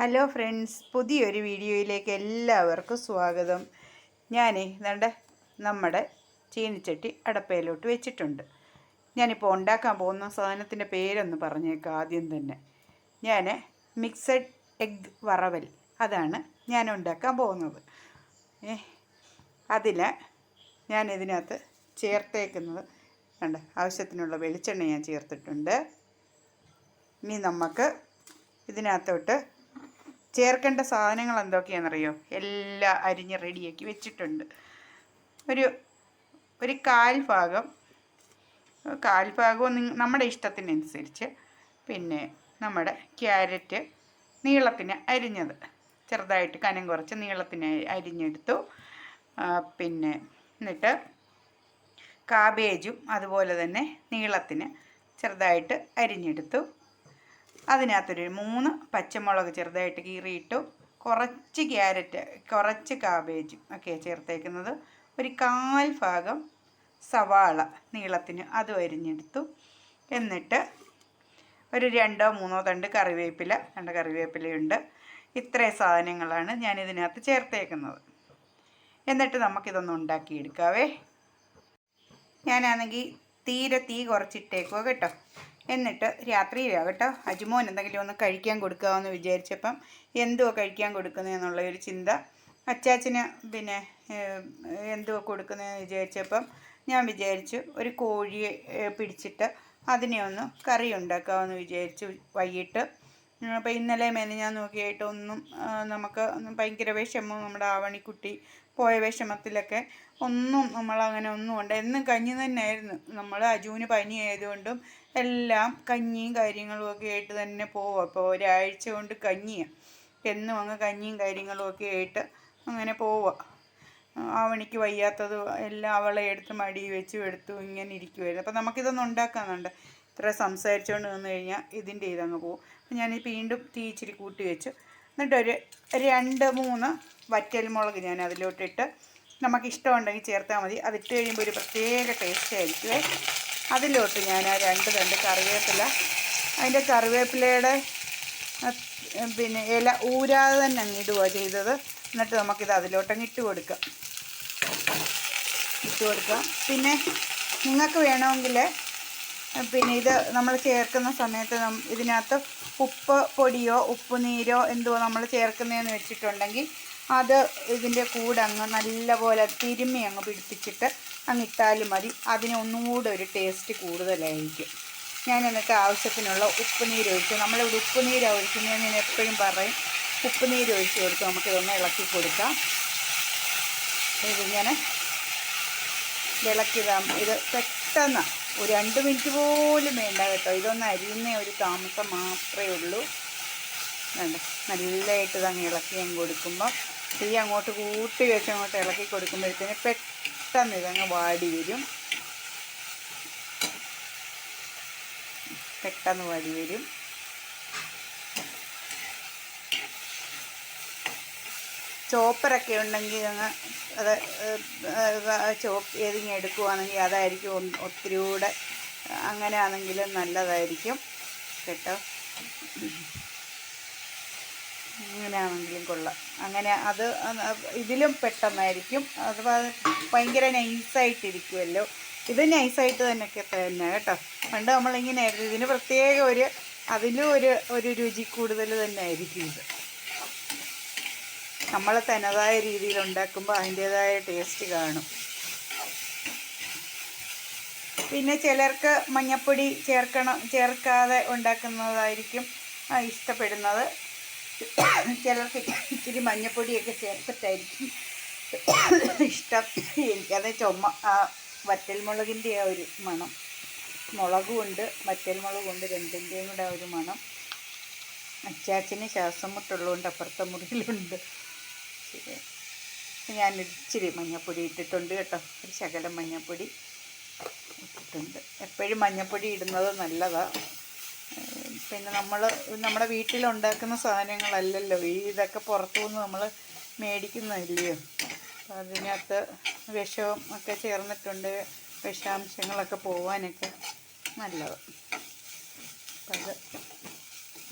Hello friends പുതിയൊരു വീഡിയോയിലേക്ക് എല്ലാവർക്കും സ്വാഗതം. ഞാനേ ദണ്ട നമ്മുടെ ചീനിച്ചട്ടി അടപ്പയിലോട്ട് വെച്ചിട്ടുണ്ട്. ഞാനിപ്പോൾ ഉണ്ടാക്കാൻ പോകുന്ന സാധനത്തിന്റെ പേരൊന്ന് പറഞ്ഞേക്കാം ആദ്യം തന്നെ. ഞാൻ മിക്സഡ് എഗ് വറവൽ അതാണ് ഞാൻ ഉണ്ടാക്കാൻ പോകുന്നത്. അതിൽ ഞാൻ ഇതിനകത്ത് ചേർത്തേക്കുന്നത് വേണ്ട ആവശ്യത്തിനുള്ള വെളിച്ചെണ്ണ ഞാൻ ചേർത്തിട്ടുണ്ട്. ഇനി നമുക്ക് ഇതിനകത്തോട്ട് ചേർക്കേണ്ട സാധനങ്ങൾ എന്തൊക്കെയാണെന്നറിയോ? എല്ലാം അരിഞ്ഞ് റെഡിയാക്കി വെച്ചിട്ടുണ്ട്. ഒരു ഒരു കാൽ ഭാഗം കാൽ ഭാഗവും നമ്മുടെ ഇഷ്ടത്തിനനുസരിച്ച് പിന്നെ നമ്മുടെ ക്യാരറ്റ് നീളത്തിന് അരിഞ്ഞത്. ചെറുതായിട്ട് കനം കുറച്ച് നീളത്തിന് അരിഞ്ഞെടുത്തു. പിന്നെ എന്നിട്ട് കാബേജും അതുപോലെ തന്നെ നീളത്തിന് ചെറുതായിട്ട് അരിഞ്ഞെടുത്തു. അതിനകത്തൊരു മൂന്ന് പച്ചമുളക് ചെറുതായിട്ട് കീറിയിട്ടു കുറച്ച് ക്യാരറ്റ് കുറച്ച് കാബേജും ഒക്കെ ചേർത്തേക്കുന്നത്. ഒരു കാൽ ഭാഗം സവാള നീളത്തിന് അത് അരിഞ്ഞെടുത്തു. എന്നിട്ട് ഒരു രണ്ടോ മൂന്നോ തണ്ട് കറിവേപ്പില രണ്ട് കറിവേപ്പിലയുണ്ട്. ഇത്രയും സാധനങ്ങളാണ് ഞാൻ ഇതിനകത്ത് ചേർത്തേക്കുന്നത്. എന്നിട്ട് നമുക്കിതൊന്ന് ഉണ്ടാക്കിയെടുക്കാവേ. ഞാനാണെങ്കിൽ തീരെ തീ കുറച്ചിട്ടേക്കുക കേട്ടോ. എന്നിട്ട് രാത്രിയിലാണ് കേട്ടോ അജുമോൻ എന്തെങ്കിലും ഒന്ന് കഴിക്കാൻ കൊടുക്കാമെന്ന് വിചാരിച്ചപ്പം എന്തുവാ കഴിക്കാൻ കൊടുക്കുന്നതെന്നുള്ള ഒരു ചിന്ത അച്ചാച്ചന് പിന്നെ എന്തോ എന്തുവാ കൊടുക്കുന്നതെന്ന് വിചാരിച്ചപ്പം ഞാൻ വിചാരിച്ചു ഒരു കോഴിയെ പിടിച്ചിട്ട് അതിനെ ഒന്ന് കറി ഉണ്ടാക്കാമെന്ന് വിചാരിച്ചു വൈകിട്ട്. അപ്പോൾ ഇന്നലെ മേലെ ഞാൻ നോക്കിയിട്ട് ഒന്നും നമുക്ക് ഭയങ്കര വിഷമം നമ്മുടെ ആവണിക്കുട്ടി പോയ വിഷമത്തിലൊക്കെ ഒന്നും നമ്മളങ്ങനെ ഒന്നും ഉണ്ട് എന്നും കഞ്ഞി തന്നെയായിരുന്നു. നമ്മൾ അജുവിന് പനി ആയതുകൊണ്ടും എല്ലാം കഞ്ഞിയും കാര്യങ്ങളും ഒക്കെ ആയിട്ട് തന്നെ പോവും. അപ്പോൾ ഒരാഴ്ച കൊണ്ട് കഞ്ഞിയാണ് എന്നും അങ്ങ് കഞ്ഞിയും കാര്യങ്ങളും ഒക്കെ ആയിട്ട് അങ്ങനെ പോവുക ആവണിക്ക് വയ്യാത്തത് എല്ലാം അവളെ എടുത്ത് മടി വെച്ച് എടുത്തു ഇങ്ങനെ ഇരിക്കുമായിരുന്നു അപ്പോൾ നമുക്കിതൊന്നും ഉണ്ടാക്കാന്നുണ്ട്. ഇത്ര സംസാരിച്ചുകൊണ്ട് നിന്ന് കഴിഞ്ഞാൽ ഇതിന്റെ ഇതങ്ങ് പോകും അപ്പം ഞാൻ വീണ്ടും തീ ഇച്ചിരി കൂട്ടി വെച്ചു. എന്നിട്ടൊരു രണ്ട് മൂന്ന് വറ്റൽ മുളക് ഞാൻ അതിലോട്ടിട്ട് നമുക്ക് ഇഷ്ടമുണ്ടെങ്കിൽ ചേർത്താൽ മതി. അതിട്ട് കഴിയുമ്പോൾ ഒരു പ്രത്യേക ടേസ്റ്റ് ആയിരിക്കുമേ അതിലോട്ട് ഞാൻ ആ രണ്ട് രണ്ട് കറിവേപ്പില അതിന്റെ കറിവേപ്പിലയുടെ പിന്നെ ഇല ഊരാതെ തന്നെ അങ്ങ് ഇടുക ചെയ്തത്. എന്നിട്ട് നമുക്കിത് അതിലോട്ടങ്ങ് ഇട്ട് കൊടുക്കാം. ഇട്ട് കൊടുക്കാം. പിന്നെ നിങ്ങൾക്ക് വേണമെങ്കിൽ പിന്നെ ഇത് നമ്മൾ ചേർക്കുന്ന സമയത്ത് ഇതിനകത്ത് ഉപ്പ് പൊടിയോ ഉപ്പ് നീരോ എന്തോ നമ്മൾ ചേർക്കുന്നതെന്ന് വെച്ചിട്ടുണ്ടെങ്കിൽ അത് ഇതിന്റെ കൂടെ അങ്ങ് നല്ലപോലെ തിരുമ്മി അങ്ങ് പിടിപ്പിച്ചിട്ട് അങ്ങ് ഇട്ടാലും മതി. അതിന് ഒന്നുകൂടെ ഒരു ടേസ്റ്റ് കൂടുതലായിരിക്കും. ഞാൻ എന്നിട്ട് ആവശ്യത്തിനുള്ള ഉപ്പുനീര് ഒഴിച്ചു. നമ്മളിവിടെ ഉപ്പ് ഒഴിക്കുന്നത് ഞാൻ എപ്പോഴും പറയും. ഉപ്പുനീര് ഒഴിച്ച് കൊടുത്ത് നമുക്കിതൊന്ന് ഇളക്കി കൊടുക്കാം. ഇതിങ്ങനെ വിളക്കിടാം ഇത് പെട്ടെന്ന് ഒരു രണ്ട് മിനിറ്റ് പോലും വേണ്ട കേട്ടോ. ഇതൊന്ന് അരിയുന്ന ഒരു താമസം മാത്രമേ ഉള്ളൂ. വേണ്ട. നല്ലതായിട്ട് ഇതങ്ങ് ഇളക്കി അങ്ങ് കൊടുക്കുമ്പോൾ തീ അങ്ങോട്ട് കൂട്ടി വെച്ച് അങ്ങോട്ട് ഇളക്കി കൊടുക്കുമ്പോഴത്തേന് പെട്ടെന്ന് ഇതങ്ങ് വാടി വരും. പെട്ടെന്ന് വാടി വരും. ചോപ്പറൊക്കെ ഉണ്ടെങ്കിൽ അങ്ങ് അത് ചോപ്പ് ഏതെങ്കിലും എടുക്കുവാണെങ്കിൽ അതായിരിക്കും ഒത്തിരി കൂടെ അങ്ങനെ ആണെങ്കിലും നല്ലതായിരിക്കും. കേട്ടോ? അങ്ങനെയാണെങ്കിലും കൊള്ളാം. അങ്ങനെ അത് ഇതിലും പെട്ടെന്നായിരിക്കും. അഥവാ ഭയങ്കര നൈസായിട്ടിരിക്കുമല്ലോ ഇത് നൈസായിട്ട് തന്നെയൊക്കെ തന്നെ കേട്ടോ. പണ്ട് നമ്മളിങ്ങനെ ഇതിന് പ്രത്യേക ഒരു അതിലും ഒരു ഒരു രുചി കൂടുതൽ തന്നെ ആയിരിക്കും ഇത്. നമ്മൾ തനതായ രീതിയിൽ ഉണ്ടാക്കുമ്പോൾ അതിന്റേതായ ടേസ്റ്റ് കാണും. പിന്നെ ചിലർക്ക് മഞ്ഞപ്പൊടി ചേർക്കണം ചേർക്കാതെ ഉണ്ടാക്കുന്നതായിരിക്കും ഇഷ്ടപ്പെടുന്നത്. ചിലർക്ക് ഇച്ചിരി മഞ്ഞപ്പൊടിയൊക്കെ ചേർത്തിട്ടായിരിക്കും ഇഷ്ടം. എനിക്കത് ചുമ ആ വറ്റൽമുളകിന്റെ ആ ഒരു മണം. മുളകുമുണ്ട് വറ്റൽ മുളകുണ്ട് രണ്ടിന്റെയും കൂടെ ആ ഒരു മണം. അച്ചാച്ചന് ശ്വാസം മുട്ടുള്ളതുകൊണ്ട് അപ്പുറത്തെ മുറിയിലുണ്ട്. ശരി. ഞാൻ ഇച്ചിരി മഞ്ഞപ്പൊടി ഇട്ടിട്ടുണ്ട് കേട്ടോ. ഒരു ശകലം മഞ്ഞപ്പൊടി ഇട്ടിട്ടുണ്ട്. എപ്പോഴും മഞ്ഞപ്പൊടി ഇടുന്നത് നല്ലതാണ് പിന്നെ നമ്മൾ നമ്മുടെ വീട്ടിലുണ്ടാക്കുന്ന സാധനങ്ങളല്ലല്ലോ. ഈ ഇതൊക്കെ പുറത്തുനിന്ന് നമ്മൾ മേടിക്കുന്നതല്ലയോ അപ്പം അതിനകത്ത് വിഷവും ഒക്കെ ചേർന്നിട്ടുണ്ട്. വിഷാംശങ്ങളൊക്കെ പോവാനൊക്കെ നല്ലത്. അത്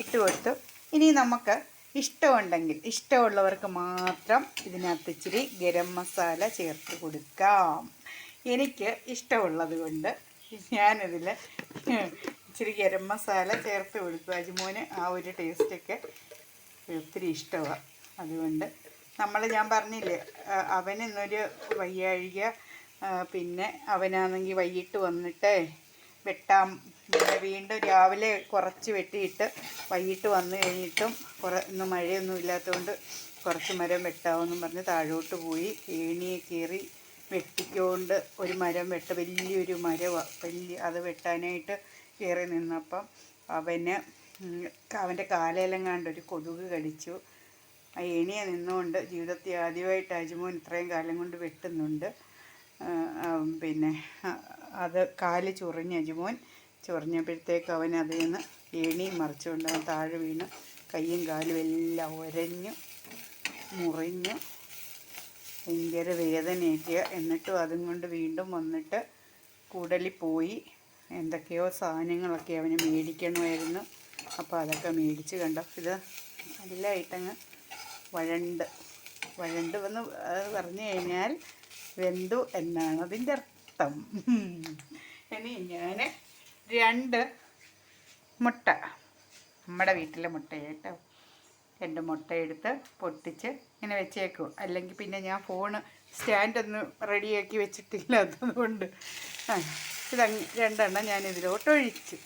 ഇട്ട് കൊടുത്തു. ഇനി നമുക്ക് ഇഷ്ടമുണ്ടെങ്കിൽ ഇഷ്ടമുള്ളവർക്ക് മാത്രം ഇതിനകത്ത് ഇച്ചിരി ഗരം മസാല ചേർത്ത് കൊടുക്കാം. എനിക്ക് ഇഷ്ടമുള്ളത് കൊണ്ട് ഞാനതിൽ ഇച്ചിരി ഗരം മസാല ചേർത്ത് കൊടുക്കും അജിമോന് ആ ഒരു ടേസ്റ്റൊക്കെ ഒത്തിരി ഇഷ്ടമാണ് അതുകൊണ്ട് നമ്മൾ ഞാൻ പറഞ്ഞില്ലേ അവൻ ഇന്നൊരു വയ്യാഴിക പിന്നെ അവനാണെങ്കിൽ വൈകിട്ട് വന്നിട്ട് വെട്ടാം. പിന്നെ വീണ്ടും രാവിലെ കുറച്ച് വെട്ടിയിട്ട് വൈകിട്ട് വന്നു കഴിഞ്ഞിട്ടും കുറ ഇന്ന് മഴയൊന്നും ഇല്ലാത്തതുകൊണ്ട് കുറച്ച് മരം വെട്ടാമെന്നും പറഞ്ഞ് താഴോട്ട് പോയി ഏണിയെ കയറി വെട്ടിക്കൊണ്ട് ഒരു മരം വെട്ട വലിയൊരു മരമാണ് വലിയ അത് വെട്ടാനായിട്ട് കയറി നിന്നപ്പം അവന് അവന്റെ കാലയിലെങ്ങാണ്ട് ഒരു കൊതുക് കടിച്ചു. ആ എണിയെ നിന്നുകൊണ്ട് ജീവിതത്തിൽ ആദ്യമായിട്ട് അജുമോൻ ഇത്രയും കാലം കൊണ്ട് വെട്ടുന്നുണ്ട്. പിന്നെ അത് കാൽ ചൊറിഞ്ഞ് അജ്മോൻ ചൊറിഞ്ഞപ്പോഴത്തേക്ക് അവൻ അതിൽ നിന്ന് എണിയും മറിച്ചുകൊണ്ട് അവൻ താഴെ വീണ് കയ്യും കാലും എല്ലാം ഉരഞ്ഞു മുറിഞ്ഞു. ഭയങ്കര വേദനയൊക്കെ എന്നിട്ടും അതും കൊണ്ട് വീണ്ടും വന്നിട്ട് കൂടലിൽ പോയി. എന്തൊക്കെയോ സാധനങ്ങളൊക്കെ അവന് മേടിക്കണമായിരുന്നു. അപ്പോൾ അതൊക്കെ മേടിച്ച് കണ്ടോ? ഇത് നല്ലതായിട്ടങ്ങ് വഴണ്ട്. വഴണ്ട് അത് പറഞ്ഞു കഴിഞ്ഞാൽ വെന്തു എന്നാണ് അതിന്റെ അർത്ഥം. ഇനി ഞാൻ രണ്ട് മുട്ട നമ്മുടെ വീട്ടിലെ മുട്ടയായിട്ട് രണ്ട് മുട്ട എടുത്ത് പൊട്ടിച്ച് ഇങ്ങനെ വെച്ചേക്കും. അല്ലെങ്കിൽ പിന്നെ ഞാൻ ഫോണ് സ്റ്റാൻഡൊന്നും റെഡിയാക്കി വെച്ചിട്ടില്ല അതുകൊണ്ട് ഇതങ്ങ് രണ്ടെണ്ണം ഞാൻ ഇതിലോട്ട് ഒഴിച്ച്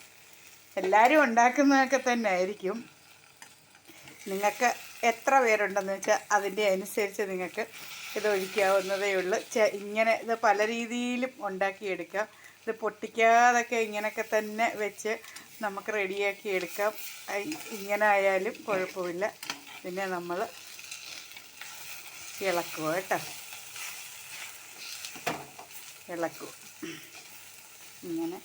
എല്ലാവരും ഉണ്ടാക്കുന്നതൊക്കെ തന്നെ ആയിരിക്കും നിങ്ങൾക്ക് എത്ര പേരുണ്ടെന്ന് വെച്ചാൽ അതിന്റെ അനുസരിച്ച് നിങ്ങൾക്ക് ഇത് ഒഴിക്കാവുന്നതേ ഉള്ളൂ ഇങ്ങനെ ഇത് പല രീതിയിലും ഉണ്ടാക്കിയെടുക്കാം. ഇത് പൊട്ടിക്കാതൊക്കെ ഇങ്ങനെയൊക്കെ തന്നെ വെച്ച് നമുക്ക് റെഡിയാക്കി എടുക്കാം. ഇങ്ങനെ ആയാലും കുഴപ്പമില്ല. പിന്നെ നമ്മൾ ഇളക്കുക കേട്ടോ. ഇളക്കുക ഇങ്ങനെ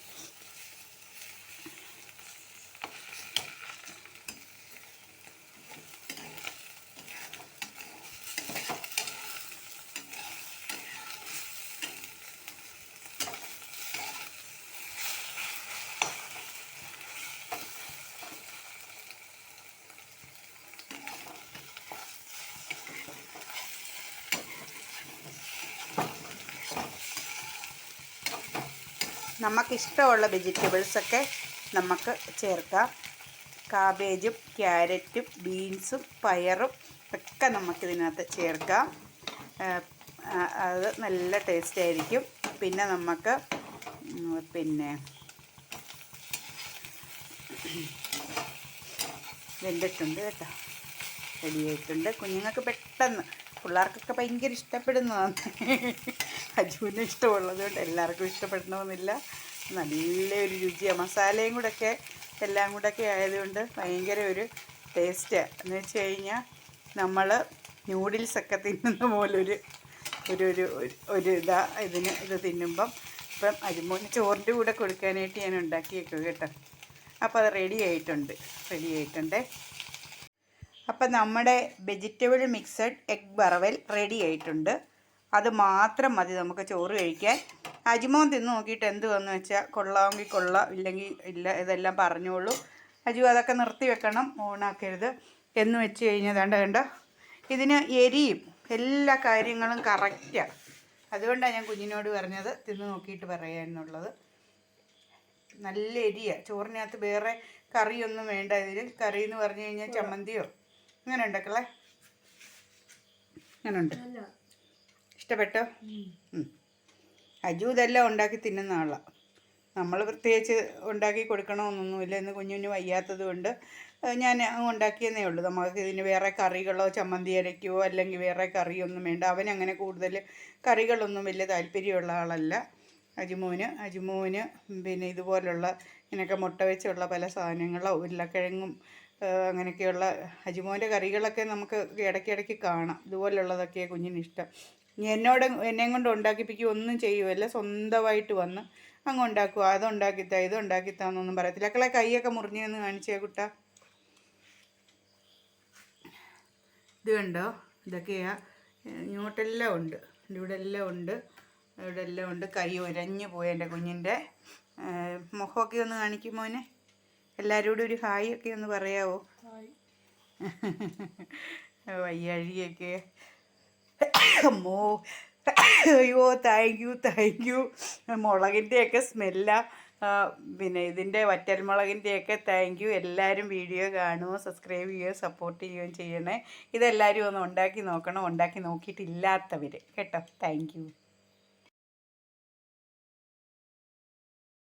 നമുക്കിഷ്ടമുള്ള വെജിറ്റബിൾസൊക്കെ നമുക്ക് ചേർക്കാം. കാബേജും ക്യാരറ്റും ബീൻസും പയറും ഒക്കെ നമുക്കിതിനകത്ത് ചേർക്കാം. അത് നല്ല ടേസ്റ്റ് ആയിരിക്കും. പിന്നെ നമുക്ക് പിന്നെ വെന്തിട്ടുണ്ട് കേട്ടോ. റെഡിയായിട്ടുണ്ട് കുഞ്ഞുങ്ങൾക്ക് പെട്ടെന്ന്. പിള്ളേർക്കൊക്കെ ഭയങ്കര ഇഷ്ടപ്പെടുന്നതാണ്. അജുവിന് ഇഷ്ടമുള്ളത് കൊണ്ട് എല്ലാവർക്കും ഇഷ്ടപ്പെടണമെന്നില്ല നല്ലൊരു രുചിയാണ് മസാലയും കൂടെ ഒക്കെ എല്ലാം കൂടെ ഒക്കെ ആയതുകൊണ്ട് ഭയങ്കര ഒരു ടേസ്റ്റാണ് എന്ന് വെച്ച് കഴിഞ്ഞാൽ നമ്മൾ ന്യൂഡിൽസൊക്കെ തിന്നുന്ന പോലൊരു ഒരു ഒരു- ഒരു ഇതാ ഇതിന് ഇത് തിന്നുമ്പം ഇപ്പം അരിമോന് ചോറിന്റെ കൂടെ കൊടുക്കാനായിട്ട് ഞാൻ ഉണ്ടാക്കിയേക്കും കേട്ടോ. അപ്പോൾ അത് റെഡി ആയിട്ടുണ്ട്. റെഡി ആയിട്ടുണ്ടേ. അപ്പം നമ്മുടെ വെജിറ്റബിൾ മിക്സഡ് എഗ് വറവൽ റെഡി ആയിട്ടുണ്ട്. അത് മാത്രം മതി നമുക്ക് ചോറ് കഴിക്കാൻ. അജിമോൻ തിന്ന് നോക്കിയിട്ട് എന്ത് വന്നു വെച്ചാൽ കൊള്ളാമെങ്കിൽ കൊള്ളാം ഇല്ലെങ്കിൽ ഇല്ല ഇതെല്ലാം പറഞ്ഞോളൂ. അജു അതൊക്കെ നിർത്തി വെക്കണം ഓണാക്കരുത് എന്ന് വെച്ച് കഴിഞ്ഞാൽ വേണ്ട വേണ്ട ഇതിന് എരിയും എല്ലാ കാര്യങ്ങളും കറക്റ്റാണ് അതുകൊണ്ടാണ് ഞാൻ കുഞ്ഞിനോട് പറഞ്ഞത് തിന്ന് നോക്കിയിട്ട് പറയാമെന്നുള്ളത് നല്ല എരിയാണ് ചോറിനകത്ത് വേറെ കറിയൊന്നും വേണ്ട ഇതിൽ കറി എന്ന് പറഞ്ഞു കഴിഞ്ഞാൽ ചമ്മന്തിയോ? അങ്ങനെ ഉണ്ടാക്കളെ അങ്ങനെ ഉണ്ട് ഇഷ്ടപ്പെട്ടോ. അജു ഇതെല്ലാം ഉണ്ടാക്കി തിന്നുന്ന ആളാണ് നമ്മൾ പ്രത്യേകിച്ച് ഉണ്ടാക്കി കൊടുക്കണമെന്നൊന്നുമില്ല. ഇന്ന് കുഞ്ഞിന് വയ്യാത്തത് കൊണ്ട് ഞാൻ അങ്ങ് ഉണ്ടാക്കിയെന്നേ ഉള്ളൂ. നമുക്ക് ഇതിന് വേറെ കറികളോ ചമ്മന്തി അരയ്ക്കോ അല്ലെങ്കിൽ വേറെ കറിയൊന്നും വേണ്ട. അവൻ അങ്ങനെ കൂടുതൽ കറികളൊന്നും വലിയ താല്പര്യമുള്ള ആളല്ല. അജിമോന് അജിമോന് പിന്നെ ഇതുപോലുള്ള ഇങ്ങനെയൊക്കെ മുട്ട വെച്ചുള്ള പല സാധനങ്ങളോ ഉരുളക്കിഴങ്ങും അങ്ങനെയൊക്കെയുള്ള അജിമോന്റെ കറികളൊക്കെ നമുക്ക് ഇടയ്ക്കിടയ്ക്ക് കാണാം. ഇതുപോലുള്ളതൊക്കെയാണ് കുഞ്ഞിന് ഇഷ്ടം. എന്നോട് എന്നെയും കൊണ്ട് ഉണ്ടാക്കിപ്പിക്കുക ഒന്നും ചെയ്യുമല്ല സ്വന്തമായിട്ട് വന്ന് അങ്ങ് ഉണ്ടാക്കുക അതുണ്ടാക്കിത്താ ഇത് ഉണ്ടാക്കിത്താന്നൊന്നും പറയത്തില്ല. അക്കളെ കൈയൊക്കെ മുറിഞ്ഞെന്ന് കാണിച്ചേ കുട്ട. ഇത് കണ്ടോ? ഇതൊക്കെയാ. ഇങ്ങോട്ടെല്ലാം ഉണ്ട്. ഇവിടെ എല്ലാം ഉണ്ട്. ഇവിടെ എല്ലാം ഉണ്ട്. കൈ ഉരഞ്ഞു പോയി എന്റെ കുഞ്ഞിന്റെ മുഖമൊക്കെ ഒന്ന് കാണിക്കും മോനെ. എല്ലാവരോടും ഒരു ഹായ് ഒക്കെ ഒന്ന് പറയാവോ? വയ്യാഴികയൊക്കെ. അമ്മോ അയ്യോ താങ്ക് യു താങ്ക് യു മുളകിന്റെയൊക്കെ സ്മെല്ലാണ് പിന്നെ ഇതിന്റെ വറ്റൽമുളകിന്റെയൊക്കെ താങ്ക് യു എല്ലാവരും വീഡിയോ കാണുമോ സബ്സ്ക്രൈബ് ചെയ്യുകയോ സപ്പോർട്ട് ചെയ്യുകയും ചെയ്യണേ? ഇതെല്ലാവരും ഒന്ന് ഉണ്ടാക്കി നോക്കണം ഉണ്ടാക്കി നോക്കിയിട്ടില്ലാത്തവർ കേട്ടോ? Thank you